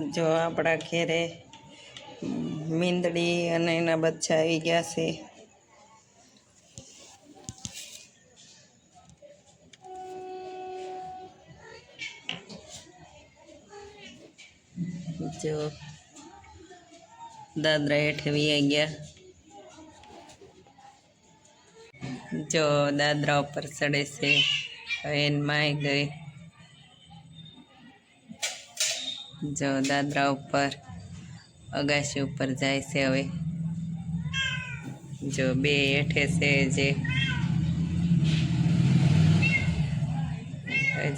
જો આપણા ઘેરે મીંદડી અને એના બચ્ચા આવી ગયા છે. જો દાદરા હેઠે વી ગયા. જો દાદરા ઉપર ચડે છે, હવે એન માય ગઈ. જો દાદરા ઉપર, અગાશી ઉપર જાય છે હવે. જો બે હેઠે છે જે.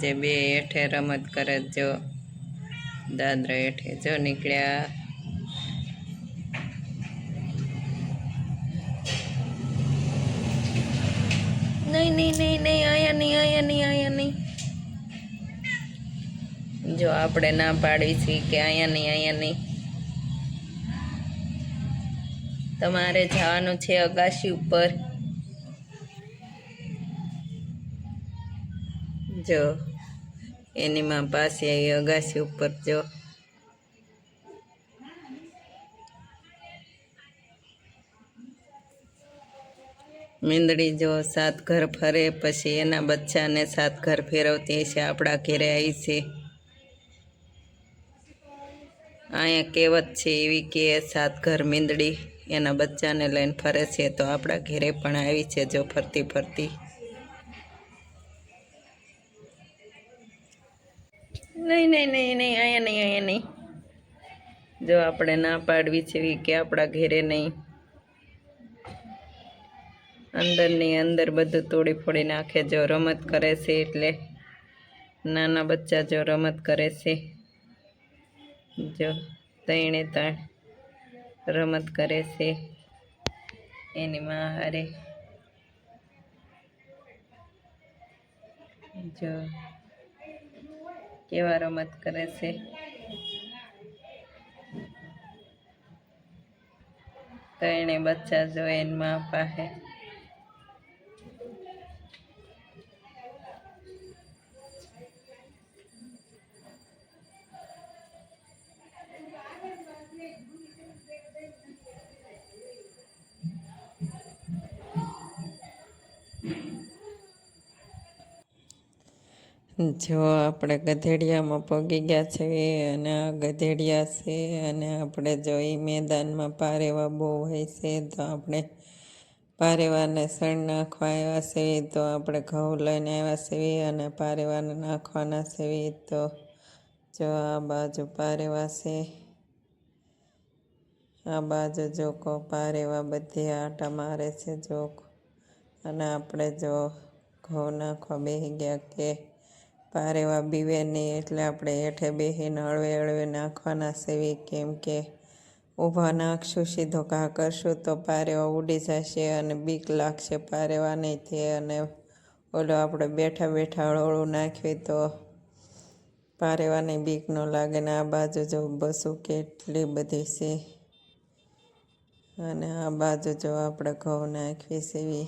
જે બે હેઠે રમત કરે જો. દાદરા હેઠે જો નીકળ્યા. નહીં નહીં નહીં નહીં, આયા નહીં આયા નહીં આયા નહીં. જો આપણે ના પાડવી છે કે અહીંયા નહીં અહીંયા નહીં. તમારે જવાનું છે અગાશી ઉપર. જો એની માં પાસે અગાશી ઉપર, જો. મીંદડી જો સાત ઘર ફરે, પછી એના બચ્ચાને સાત ઘર ફેરવતી છે આપણા ઘેરે આવી છે. અહીંયા કહેવત છે એવી કે સાત ઘર મીંદડી એના બચ્ચાને લઈને ફરે છે તો આપણા ઘેરે પણ આવી છે જો ફરતી ફરતી. નહીં નહીં નહીં નહીં, અહીંયા નહીં અહીંયા નહીં. જો આપણે ના પાડવી છે એવી કે આપણા ઘેરે નહીં. અંદરની અંદર બધું તોડી ફોડી નાખે જો રમત કરે છે એટલે નાના બચ્ચા જો રમત કરે છે. જો તેણે તણ રમત કરે છે. એની માં હારે જો કેવા રમત કરે છે. ત્રણે બચ્ચા જો એની માં પાસે જો આપણે ગધેડિયામાં પગી ગયા છે અને આ ગધેડિયા છે અને આપણે જો એ મેદાનમાં પારેવા બહુ હોય છે, તો આપણે પારેવાને સણ નાખવા આવ્યા છે, તો આપણે ઘઉં લઈને આવ્યા છે અને પારેવાને નાખવાના છે, તો જો આ બાજુ પારેવા છે. આ બાજુ જોકો પારેવા બધી આટા મારે છે જોક અને આપણે જો ઘઉં નાખવા બેસી ગયા કે પારેવા બીવે નહીં એટલે આપણે હેઠે બેસીને હળવે હળવે નાખવાના સેવી કેમ કે ઊભા નાખશું, સીધો ઘા કરશું તો પારેવા ઉડી જશે અને બીક લાગશે પારેવા નહીંથી અને ઓલો આપણે બેઠા બેઠા હળવળું નાખવી તો પારેવાની બીક ન લાગે ને આ બાજુ જો બસું કેટલી બધી છે. અને આ બાજુ જો આપણે ઘઉં નાખવી સેવી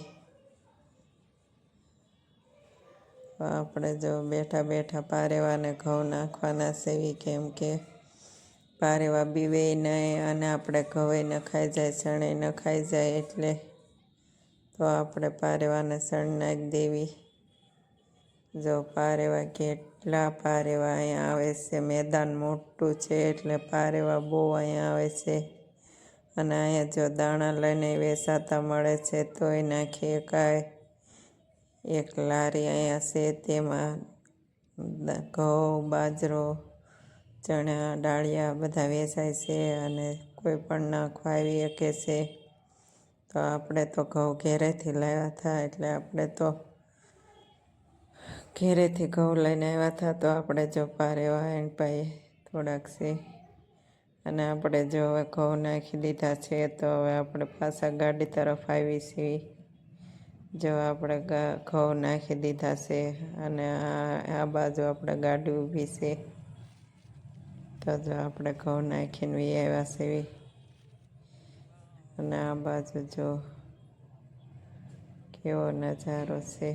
આપણે જો બેઠા બેઠા પારેવાને ઘઉં નાખવાના સેવી કેમ કે પારેવા બીવે નહીં અને આપણે ઘવે નખાઈ જાય શણે નખાઈ જાય એટલે તો આપણે પારેવાને શણ નાખી દેવી. જો પારેવા કેટલા પારેવા અહીંયા આવે છે, મેદાન મોટું છે એટલે પારેવા બહુ અહીંયા આવે છે. અને અહીંયા જો દાણા લઈને વેસાતા મળે છે, તોય નાખીએ કાંઈ. એક લારી અહીંયા છે, તેમાં ઘઉં, બાજરો, ચણા, ડાળિયા બધા વેચાય છે અને કોઈ પણ નાખવા આવી શકે છે. તો આપણે તો ઘઉં ઘેરેથી લાવ્યા હતા, એટલે આપણે તો ઘેરેથી ઘઉં લઈને આવ્યા હતા, તો આપણે જો પારેવા એન પાઈ થોડાક છે. અને આપણે જો હવે ઘઉં નાખી દીધા છે, તો હવે આપણે પાછા ગાડી તરફ આવી છીએ. જો આપણે ઘઉં નાખી દીધા છે અને આ બાજુ આપણે ગાડી ઊભી છે. તો જો આપણે ઘઉં નાખીને આવ્યા છે અને આ બાજુ જો કેવો નજારો છે.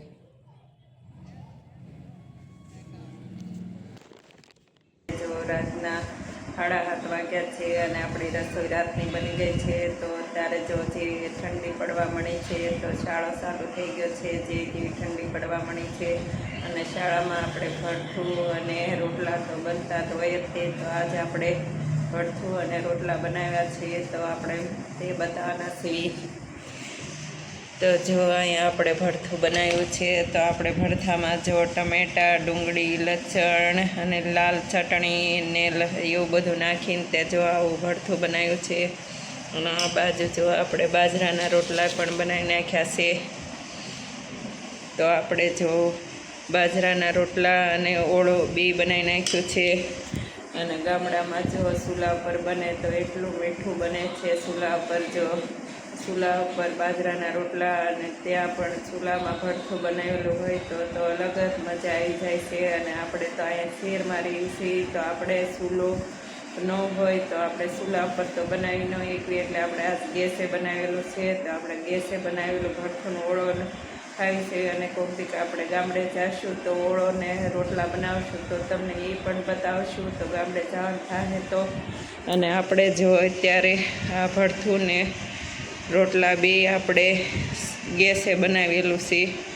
સાડા સાત વાગ્યા છે અને આપણી રસોઈ રાતની બની ગઈ છે. તો અત્યારે જો જે ઠંડી પડવા મળી છે, તો શાળો ચાલુ થઈ ગયો છે, જે જેવી ઠંડી પડવા મળી છે. અને શાળામાં આપણે ભરથું અને રોટલા તો બનતા જ હોય જ તે. તો આજે આપણે ભરથું અને રોટલા બનાવ્યા છીએ. તો આપણે તે બતાવવાના છીએ તો જો અહીંયા આપણે ભરથું બનાવ્યું છે, તો આપણે ભરથામાં જો ટમેટા, ડુંગળી, લસણ અને લાલ ચટણી ને એવું બધું નાખીને તે જો આવું ભરથું બનાવ્યું છે. અને આ બાજુ જો આપણે બાજરાના રોટલા પણ બનાવી નાખ્યા છે. તો આપણે જો બાજરાના રોટલા અને ઓળો બી બનાવી નાખ્યું છે. અને ગામડામાં જો ચૂલા પર બને તો એટલું મીઠું બને છે ચૂલા પર જો ચૂલા ઉપર બાજરાના રોટલા અને ત્યાં પણ ચૂલામાં ભરથું બનાવેલું હોય તો તો અલગ જ મજા આવી જાય છે અને આપણે તો અહીંયા શહેરમાં રહીએ છીએ તો આપણે ચૂલો ન હોય તો આપણે ચૂલા ઉપર તો બનાવી ન એકવી એટલે આપણે આ ગેસે બનાવેલું છે તો આપણે ગેસે બનાવેલું ભરથુંનો ઓળો ખાય છે અને કોઈક આપણે ગામડે જઈશું તો ઓળો ને રોટલા બનાવશું તો તમને એ પણ બતાવશું તો ગામડે જવાનું થાય તો. અને આપણે જો અત્યારે આ ભરથું ને રોટલા બે આપણે ગેસે બનાવેલું છે.